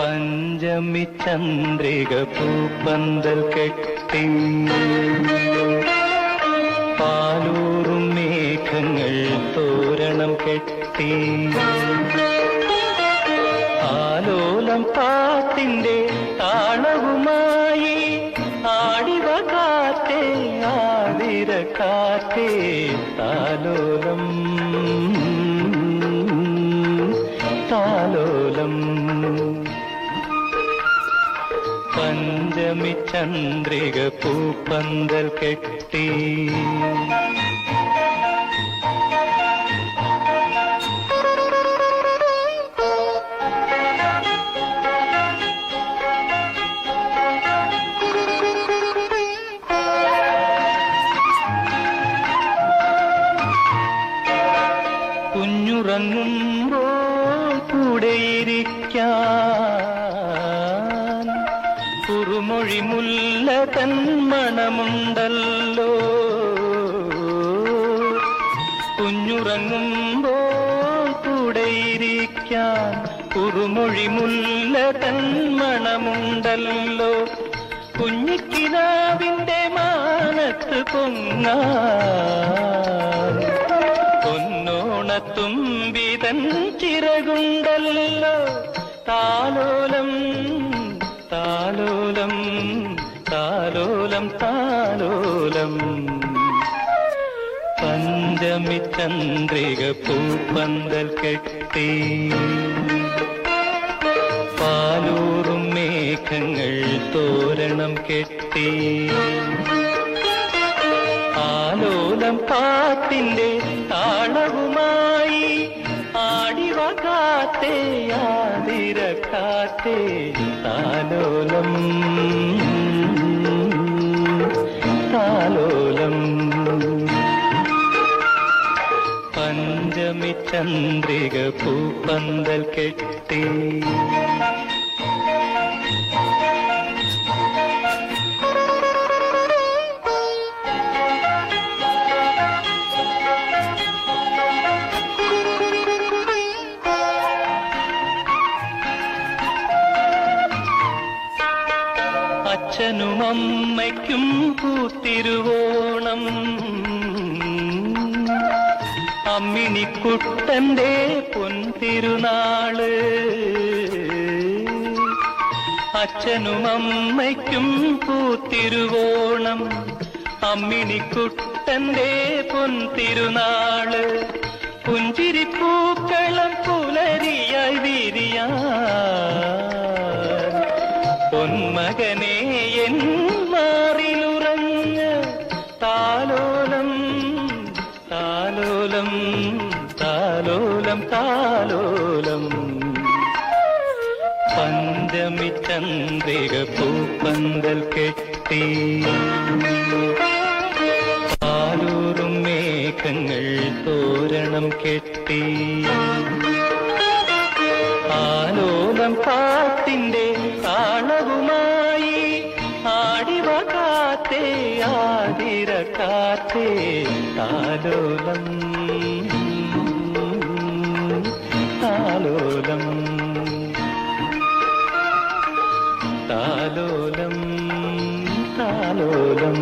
പഞ്ചമി ചന്ദ്രിക പൂപ്പന്തൽ കെട്ടി. പാലൂറും മേഘങ്ങൾ തോരണം കെട്ടി. ആലോലം പാട്ടിന്റെ താളവുമായി ആടിവ കാറ്റേ ആടിര കാറ്റേ താലോലം. താലോലം. പഞ്ചമി ചന്ദ്രിക പൂപ്പന്തൽ കെട്ടി. കുഞ്ഞുറങ്ങുമ്പോൾ കൂടെയിരിക്കാൻ. കുറുമൊഴി മുല്ല തൻ മണമുണ്ടല്ലോ. കുഞ്ഞുറങ്ങുമ്പോൾ കൂടെയിരിക്കാൻ. കുറുമൊഴി മുല്ല തൻ മണമുണ്ടല്ലോ. കുഞ്ഞിക്കിനാവിന്റെ മാനത്ത് പൊങ്ങാൻ. ചിറകുണ്ടല്ലോ താലോലം താലോലം താലോലം താലോലം. പഞ്ചമി ചന്ദ്രിക പൂപ്പന്തൽ കെട്ടി. പാലൂറും മേഘങ്ങൾ തോരണം കെട്ടി. ആലോലം പാട്ടിന്റെ ആടിവ കാത്തേ താലോലം. താലോലം. പഞ്ചമി ചന്ദ്രിക പൂപ്പന്തൽ കെട്ടി. അച്ഛനും അമ്മയ്ക്കും പൂത്തിരുവോണം. അമ്മിണിക്കുട്ടന്റെ പൊൻതിരുനാൾ. അച്ഛനും അമ്മയ്ക്കും പൂത്തിരുവോണം. അമ്മിണിക്കുട്ടന്റെ പൊൻതിരുനാൾ. പുഞ്ചിരിപ്പൂക്കളം താലോലം പന്തമിത്തന്തിക പൂപ്പന്തൽ കെട്ടി. പാലൂറും മേഘങ്ങൾ തോരണം കെട്ടി. ആലോലം പാട്ടിന്റെ താളവുമായി ആടിവ കാത്തേ ആതിര കാത്തേ താലോലം താലോലം താലോലം താലോലം